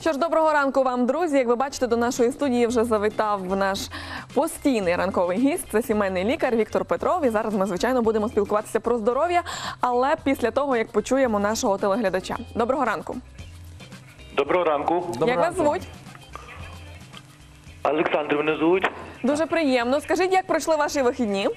Що ж, доброго ранку вам, друзі. Як ви бачите, до нашої студії вже завітав наш постійний ранковий гість. Це сімейний лікар Віктор Петров. І зараз ми, звичайно, будемо спілкуватися про здоров'я, але після того, як почуємо нашого телеглядача. Доброго ранку. Доброго ранку. як вас звуть? Олександр мене звуть. Дуже приємно. Скажіть, як пройшли ваші вихідні?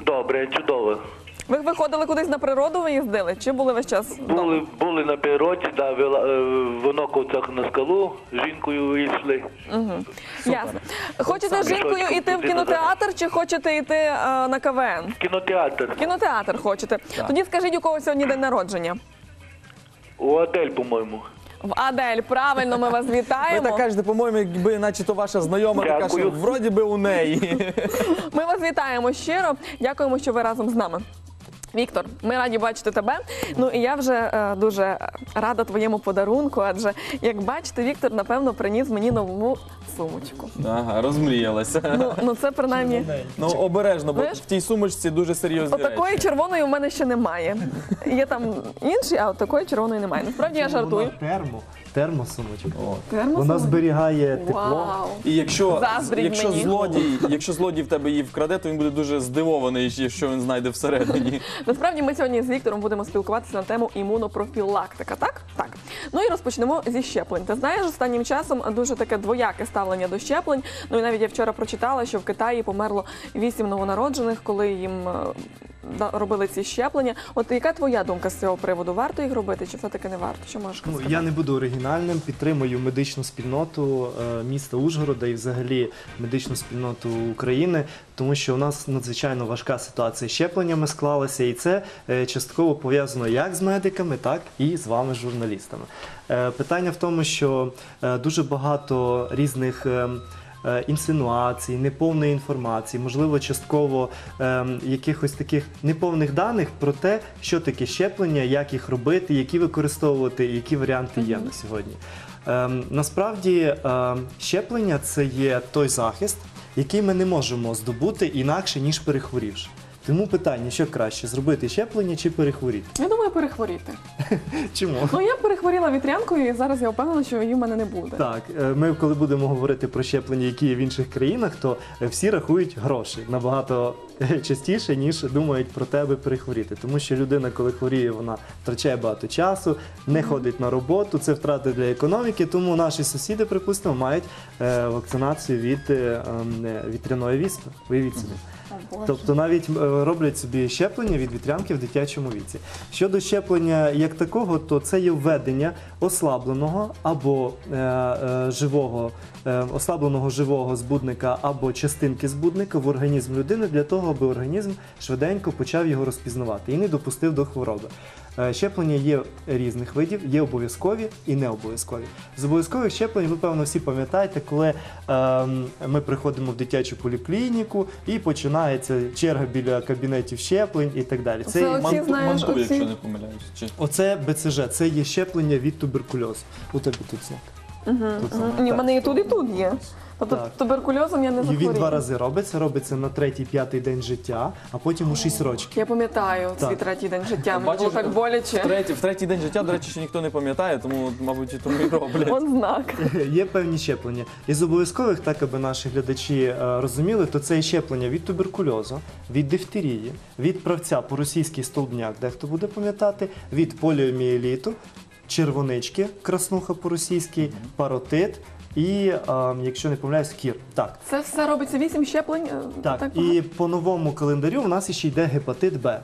Добре, чудово. Ви виходили кудись на природу, ви їздили? Чи були весь час вдома? Були, були на природі, да, вела, е, в Оноковцях на скалу, з жінкою вийшли. Ясно. Хочете з жінкою йти в кінотеатр, чи хочете йти е, на КВН? Кінотеатр. Кінотеатр хочете. Тоді скажіть, у кого сьогодні день народження? У Адель, по-моєму. В Адель, правильно, ми вас Ви вітаємо. так кажете, по-моєму, якби наче то ваша знайома, така Дякую. що вроді би у неї. Ми вас вітаємо щиро. Дякуємо, що ви разом з нами. Віктор, ми раді бачити тебе. Ну і я вже е, дуже рада твоєму подарунку, адже як бачите, Віктор напевно приніс мені нову сумочку. Ага, розмріялася. Ну, ну це принаймні Ну обережно, бо Знаєш? в тій сумочці дуже серйозні отакої речі. червоної у мене ще немає. Є там інші, а от такої червоної немає. Насправді я жартую. Вона термо, термосумочка. Вона зберігає тепло. Вау. І якщо, Заздріть якщо мені. злодій, якщо злодій в тебе її вкраде, то він буде дуже здивований, що він знайде всередині. Насправді ми сьогодні з Віктором будемо спілкуватися на тему імунопрофілактика, так? Так. Ну і розпочнемо зі щеплень. Ти знаєш, останнім часом дуже таке двояке ставлення до щеплень. Ну і навіть я вчора прочитала, що в Китаї померло вісім новонароджених, коли їм е, робили ці щеплення. От яка твоя думка з цього приводу? Варто їх робити, чи все-таки не варто? Що можеш Ну, я не буду оригінальним, підтримую медичну спільноту е, міста Ужгорода і взагалі медичну спільноту України, тому що у нас надзвичайно важка ситуація з щепленнями склалася, і це е, частково пов'язано як з медиками, так і з вами, журналістами. Е, Питання в тому, що дуже багато різних. Е, Інсинуацій, неповної інформації, можливо, частково ем, якихось таких неповних даних про те, що таке щеплення, як їх робити, які використовувати, які варіанти є на сьогодні. Ем, насправді ем, щеплення це є той захист, який ми не можемо здобути інакше ніж перехворівши. Тому питання, що краще зробити щеплення чи перехворіти? Я думаю, перехворіти. Чому? Ну я перехворіла вітрянкою, і зараз я впевнена, що її в мене не буде. Так, е, ми коли будемо говорити про щеплення, які є в інших країнах, то е, всі рахують гроші набагато е, частіше, ніж думають про тебе перехворіти. Тому що людина, коли хворіє, вона втрачає багато часу, не ходить на роботу, це втрати для економіки. Тому наші сусіди, припустимо, мають е, вакцинацію від е, ем, е, вітряної віспи. Уявіть собі. Тобто навіть е, роблять собі щеплення від вітрянки в дитячому віці. Щодо щеплення як такого, то це є введення ослабленого або е, е, живого, ослабленого живого збудника або частинки збудника в організм людини для того, аби організм швиденько почав його розпізнавати і не допустив до хвороби. Е, Щеплення є різних видів, є обов'язкові і не обов'язкові. З обов'язкових щеплень, ви певно всі пам'ятаєте, коли ем, ми приходимо в дитячу поліклініку і починається черга біля кабінетів щеплень і так далі. Це є- Манту, знаєш, манту, оці- якщо не помиляюсь. Чи... Оце БЦЖ, це є щеплення від туберкульозу. У тебе тут знак. Тут знак. Ні, в Так. мене і тут, і тут є. Тобто Так. туберкульозом я не І захворію. він два рази робиться, робиться на третій-п'ятий день життя, а потім у шість років. Я пам'ятаю свій Так. третій день життя. Мені Бачиш, було так В боляче. третій, в третій день життя, до речі, ще ніхто не пам'ятає, тому, мабуть, і тому і роблять. Он знак. Є певні щеплення. Із обов'язкових, так аби наші глядачі е, розуміли, то це є щеплення від туберкульозу, від дифтерії, від правця по російський столбняк, дехто буде пам'ятати, від поліомієліту, червонички, краснуха по російськи паротит і, е, якщо не помиляюсь, кір. Так. Це все робиться вісім щеплень. е, Так, і по новому календарю в нас ще йде гепатит Б.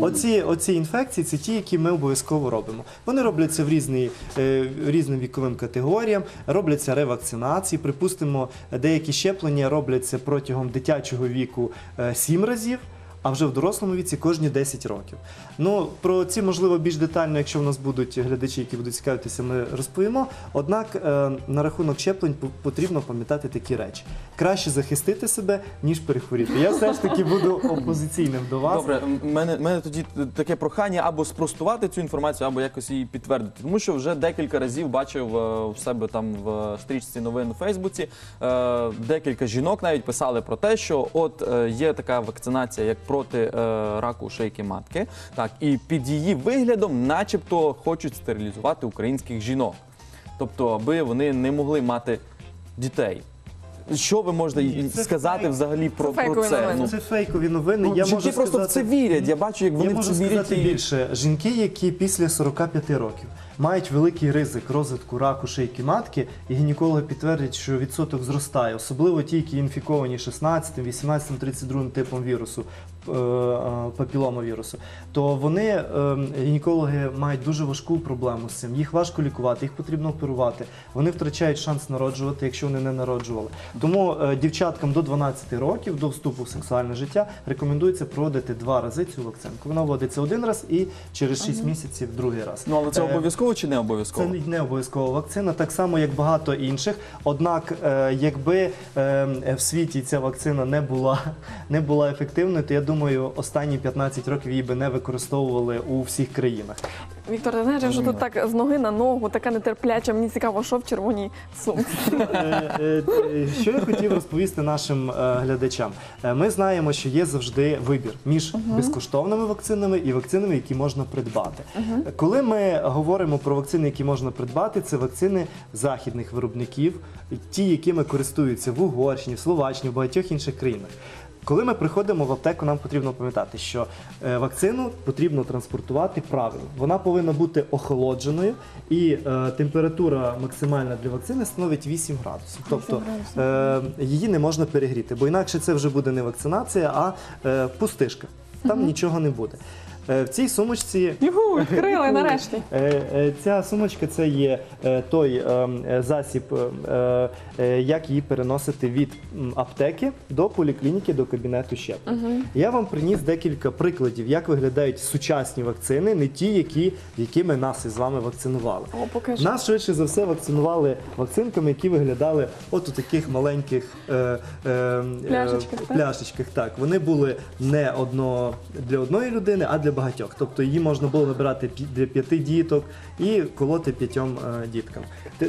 Оці, оці інфекції це ті, які ми обов'язково робимо. Вони робляться в різні, е, різним віковим категоріям, робляться ревакцинації. Припустимо, деякі щеплення робляться протягом дитячого віку 7 разів. А вже в дорослому віці кожні 10 років. Ну про ці можливо більш детально, якщо в нас будуть глядачі, які будуть цікавитися, ми розповімо. Однак е, на рахунок щеплень потрібно пам'ятати такі речі: краще захистити себе, ніж перехворіти. Я все ж таки буду опозиційним до вас. Добре, мене, мене тоді таке прохання або спростувати цю інформацію, або якось її підтвердити. Тому що вже декілька разів бачив е, у себе там в стрічці новин у Фейсбуці. е, Декілька жінок навіть писали про те, що от е, є така вакцинація, як проти е, раку шийки матки. Так, і під її виглядом, начебто, хочуть стерилізувати українських жінок. тобто аби вони не могли мати дітей. Що ви можете Ні, це сказати фейк. взагалі про, про це? Ну, Це фейкові новини. ну, я жінки можу просто сказати, в це вірять. Я бачу, як вони я в це вірять. сказати і- більше. Жінки, які після 45 років мають великий ризик розвитку раку шийки матки, і гінекологи підтвердять, що відсоток зростає, особливо ті, які інфіковані 16, 18, 32 типом вірусу. е, е, то вони е, гінекологи мають дуже важку проблему з цим. Їх важко лікувати, їх потрібно оперувати. Вони втрачають шанс народжувати, якщо вони не народжували. Тому дівчаткам до 12 років до вступу в сексуальне життя рекомендується проводити два рази цю вакцинку. Вона вводиться один раз і через 6 місяців другий раз. Ну але це Е, обов'язково чи не обов'язково? не- не обов'язкова вакцина, так само як багато інших. Однак, е, якби е, в світі ця вакцина не була, не була ефективною, то я думаю, останні 15 років її би не використовували у всіх країнах. Віктор, ти знаєш, вже тут так з ноги на ногу, така нетерпляча. Мені цікаво, що в червоній сумці. Е, е, е, Що я хотів розповісти нашим е, глядачам? Е, Ми знаємо, що є завжди вибір між безкоштовними вакцинами і вакцинами, які можна придбати. Коли ми говоримо про вакцини, які можна придбати, це вакцини західних виробників, ті, якими користуються в Угорщині, в Словаччині, в багатьох інших країнах. Коли ми приходимо в аптеку, нам потрібно пам'ятати, що е, вакцину потрібно транспортувати правильно. Вона повинна бути охолодженою, і е, температура максимальна для вакцини становить 8 градусів. Тобто е, її не можна перегріти, бо інакше це вже буде не вакцинація, а е, пустишка. Там нічого не буде. Е, в цій сумочці Югу, відкрили нарешті. Е, е, Ця сумочка це є е, той е, е, засіб, е, е, як її переносити від м, аптеки до поліклініки, до кабінету щеплень. Я вам приніс декілька прикладів, як виглядають сучасні вакцини, не ті, які, якими нас із вами вакцинували. О, покажи. Нас швидше за все вакцинували вакцинками, які виглядали от у таких маленьких е, е, е, Пляшечках, так? пляшечках. Так, вони були не одно для одної людини, а для багатьох. Тобто її можна було вибирати для п'яти діток і колоти п'ятьом е, діткам.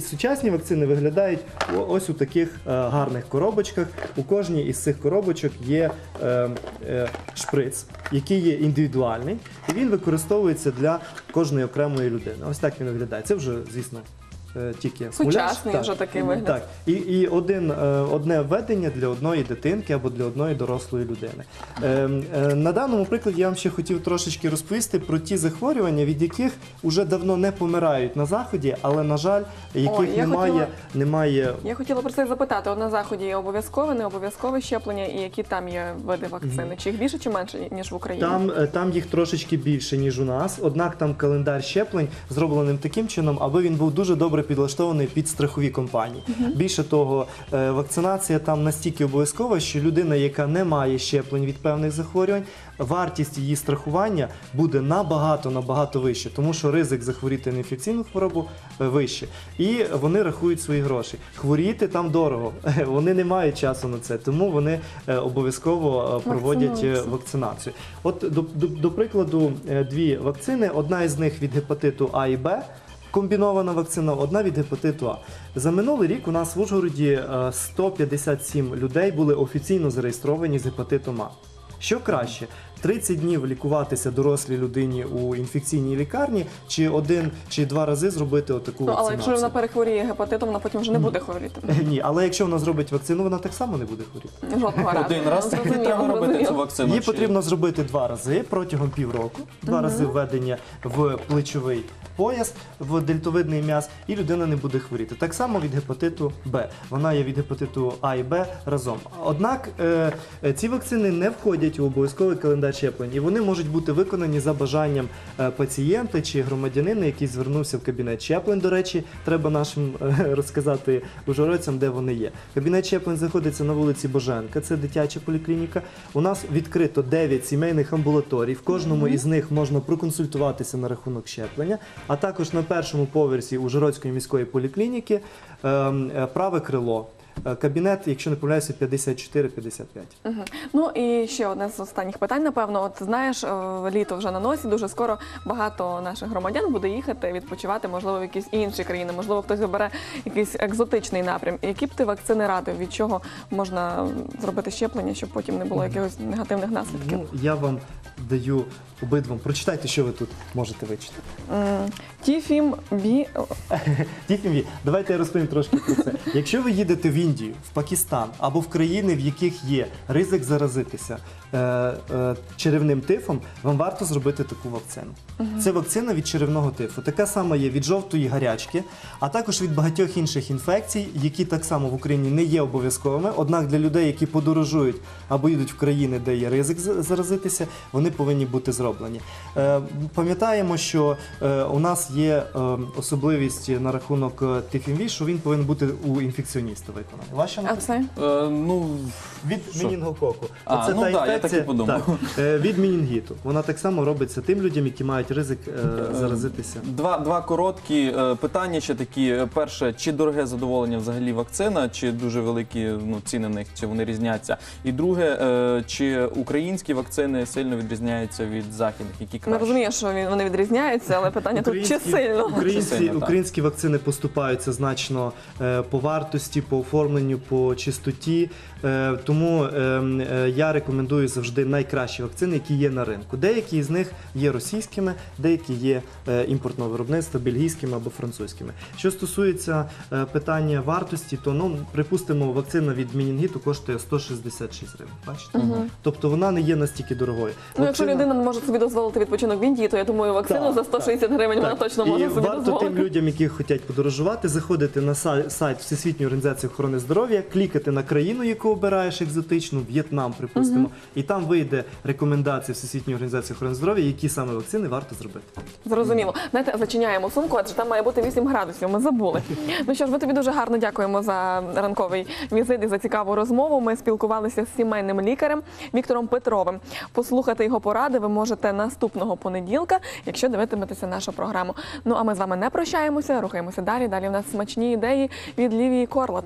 Сучасні вакцини виглядають ось у таких е, гарних коробочках. У кожній із цих коробочок є е, шприц, який є індивідуальний, і він використовується для кожної окремої людини. Ось так він виглядає. Це вже, звісно. Е, Тільки Сучасний муляж. вже такий вигляд. Так, і, і один, е, одне введення для одної дитинки або для одної дорослої людини. Е, е, на даному прикладі я вам ще хотів трошечки розповісти про ті захворювання, від яких уже давно не помирають на заході, але на жаль, яких я немає, хотіла- немає Я хотіла про це запитати. От на заході є обов'язкове, не обов'язкове щеплення, і які там є види вакцини? Чи їх більше чи менше ніж в Україні? Там, там їх трошечки більше, ніж у нас. Однак там календар щеплень зроблений таким чином, аби він був дуже добре підлаштований під страхові компанії. Більше того, е, вакцинація там настільки обов'язкова, що людина, яка не має щеплень від певних захворювань, вартість її страхування буде набагато набагато вище, тому що ризик захворіти на інфекційну хворобу е, вище. І вони рахують свої гроші. Хворіти там дорого. Вони не мають часу на це, тому вони е, обов'язково е, проводять е, вакцинацію. От до, до, до прикладу, е, дві вакцини: одна із них від гепатиту А і Б. Комбінована вакцина, одна від гепатиту А. За минулий рік у нас в Ужгороді е, 157 людей були офіційно зареєстровані з гепатитом А. Що краще, 30 днів лікуватися дорослій людині у інфекційній лікарні, чи один чи два рази зробити отаку Ну, але якщо вона перехворіє гепатитом, вона потім вже не буде хворіти. Ні, але якщо вона зробить вакцину, вона так само не буде хворіти. Жодного разу. Один раз Зрозуміло, треба робити зрозуміло. цю вакцину. Її чи- потрібно зробити два рази протягом півроку. Два рази введення в плечовий пояс, в дельтовидний м'яз, і людина не буде хворіти. Так само від гепатиту Б. Вона є від гепатиту А і Б разом. Однак е, е, ці вакцини не входять у обов'язковий календар щеплень, і вони можуть бути виконані за бажанням е, пацієнта чи громадянина, який звернувся в кабінет щеплень. До речі, треба нашим е, розказати ужгородцям, де вони є. Кабінет щеплень знаходиться на вулиці Боженка, це дитяча поліклініка. У нас відкрито 9 сімейних амбулаторій. В кожному із них можна проконсультуватися на рахунок щеплення. А також на першому поверсі Ужгородської міської поліклініки ем, е, праве крило. Е, Кабінет, якщо не помиляюся, 54-55. Мгм. Ну і ще одне з останніх питань. Напевно, от знаєш, е, літо вже на носі. Дуже скоро багато наших громадян буде їхати відпочивати, можливо, в якісь інші країни. Можливо, хтось обере якийсь екзотичний напрям. Які б ти вакцини радив? Від чого можна зробити щеплення, щоб потім не було якихось негативних наслідків? Ну, я вам даю обидвом. Прочитайте, що ви тут можете вичитати. М, Тіфім бі Тіфімі, давайте я розповім трошки про це. Якщо ви їдете в Індію, в Пакистан або в країни, в яких є ризик заразитися е, е, черевним тифом, вам варто зробити таку вакцину. Це вакцина від черевного тифу. Така сама є від жовтої гарячки, а також від багатьох інших інфекцій, які так само в Україні не є обов'язковими. Однак для людей, які подорожують або їдуть в країни, де є ризик заразитися, вони повинні бути зроблені. Е, Пам'ятаємо, що е, у нас є е, особливість на рахунок тифінві, що він повинен бути у інфекціоніста виконаний. Ваша а це Е, ну, від Що? мінінгококу. А, Оце ну та да, я так і подумав. так, е, від мінінгіту. Вона так само робиться тим людям, які мають ризик е, заразитися. Два, два короткі е, питання ще такі. Перше, чи дороге задоволення взагалі вакцина, чи дуже великі ну, ціни на них, чи вони різняться? І друге, е, чи українські вакцини сильно відрізняються від західних, які не краще? розумію, що він вони відрізняються, але питання тут чи Українські- сильно. Чи Українські, сильно, так. українські вакцини поступаються значно е, по вартості, по оформленню, по чистоті. Е, тому е, е, я рекомендую завжди найкращі вакцини, які є на ринку. Деякі з них є російськими, деякі є е, імпортного виробництва, бельгійськими або французькими. Що стосується е, питання вартості, то ну припустимо, вакцина від Мінінгіту коштує 166 гривень. Бачите? Тобто вона не є настільки дорогою. Ну, якщо людина може собі дозволити відпочинок в Індії, то я думаю, вакцину Так, за 160 гривень вона точно і може собі варто дозволити. тим людям, які хочуть подорожувати, заходити на сай- сайт Всесвітньої організації охорони здоров'я, клікати на країну, яку обираєш екзотичну, В'єтнам, припустимо, і там вийде рекомендація Всесвітньої організації охорони здоров'я, які саме вакцини варто зробити. Зрозуміло. Знаєте, зачиняємо сумку, адже там має бути 8 градусів. Ми забули. Ну що ж, ми тобі дуже гарно дякуємо за ранковий візит і за цікаву розмову. Ми спілкувалися з сімейним лікарем Віктором Петровим. Послухати його поради ви можете наступного понеділка, якщо дивитиметеся нашу програму. Ну а ми з вами не прощаємося, рухаємося далі. Далі в нас смачні ідеї від Лівії Корлат.